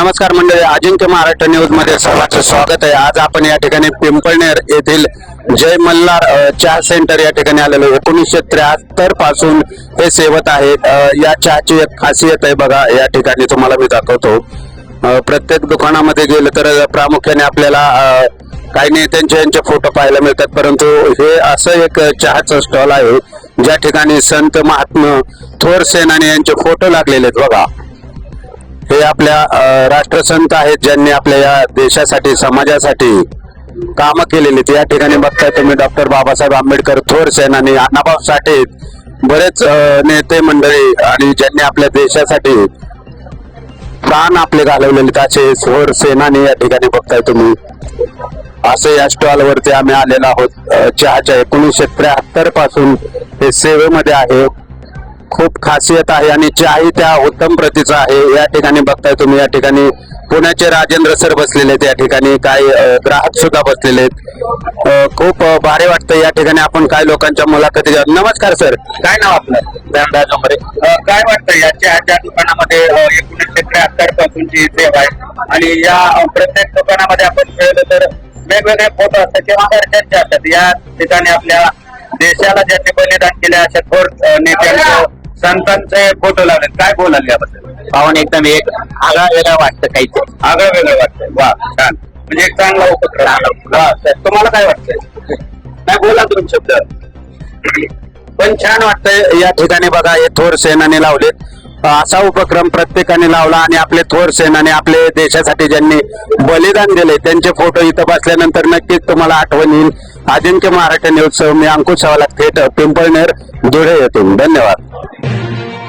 नमस्कार मंडळी अजिंक्य महाराष्ट्र न्यूजमध्ये सर्वांचं स्वागत आहे. आज आपण या ठिकाणी पिंपळनेर येथील जय मल्हार चहा सेंटर या ठिकाणी आलेलो एकोणीसशे त्र्याहत्तरपासून हे सेवत आहेत. या चहाची एक खासियत आहे बघा या ठिकाणी तुम्हाला मी दाखवतो. प्रत्येक दुकानामध्ये गेलं तर प्रामुख्याने आपल्याला काही नेत्यांचे यांचे फोटो पाहायला मिळतात. परंतु हे असं एक चहाचं स्टॉल आहे ज्या ठिकाणी संत महात्मा थोर सेनानी यांचे फोटो लागलेले आहेत बघा. हे आपल्या राष्ट्रसंत आहेत ज्यांनी आपल्या या देशासाठी समाजासाठी कामं केलेली या ठिकाणी बघताय तुम्ही डॉक्टर बाबासाहेब आंबेडकर थोर सेनानी अण्णाभाऊ साठे बरेच नेते मंडळी आणि ज्यांनी आपल्या देशासाठी प्राण आपले घालवलेले त्याचे थोर सेनानी या ठिकाणी बघताय तुम्ही. असे या स्टॉल वरती आम्ही आलेलो आहोत. चहाच्या एकोणीसशे त्र्याहत्तरपासून हे सेवेमध्ये आहे. खूप खासियत आहे आणि चहाही त्या उत्तम प्रतीचा आहे. या ठिकाणी बघताय तुम्ही या ठिकाणी पुण्याचे राजेंद्र सर बसलेले आहेत. या ठिकाणी काही ग्राहक सुद्धा बसलेले आहेत. खूप भारी वाटतं या ठिकाणी आपण काही लोकांच्या मुलाखती घेऊ. नमस्कार सर काय नाव आपलं? काय वाटतं या चहाच्या दुकानामध्ये एकोणीसशे त्र्याहत्तर पासूनची सेवा आहे आणि या प्रत्येक दुकानामध्ये आपण खेळलो तर वेगवेगळे फोटो असतात किंवा चर्चा असतात. या ठिकाणी आपल्या देशाला ज्यांनी बलिदान केले अशा थोर नेत्यांचं संतांचे फोटो लावले काय बोलाल याबद्दल? पाहून एकदम एक आगळा वेगळा वाटतं काहीतरी. आगळं वेगळं वाटतंय. वा छान. म्हणजे एक चांगला उपक्रम. वा सर तुम्हाला काय वाटतंय? नाही बोला दोन शब्द. पण छान वाटतंय. या ठिकाणी बघा हे थोर सेनाने लावलेत. असा उपक्रम प्रत्येकाने लावला आणि आपले थोर सेनाने आपले देशासाठी ज्यांनी बलिदान दिले त्यांचे फोटो इथं बसल्यानंतर नक्कीच तुम्हाला आठवण येईल. अजिंक्य महाराष्ट्र न्यूज मी अंकुश सवाला थेट पिंपळनेर धुळे येथून. धन्यवाद. Thank you.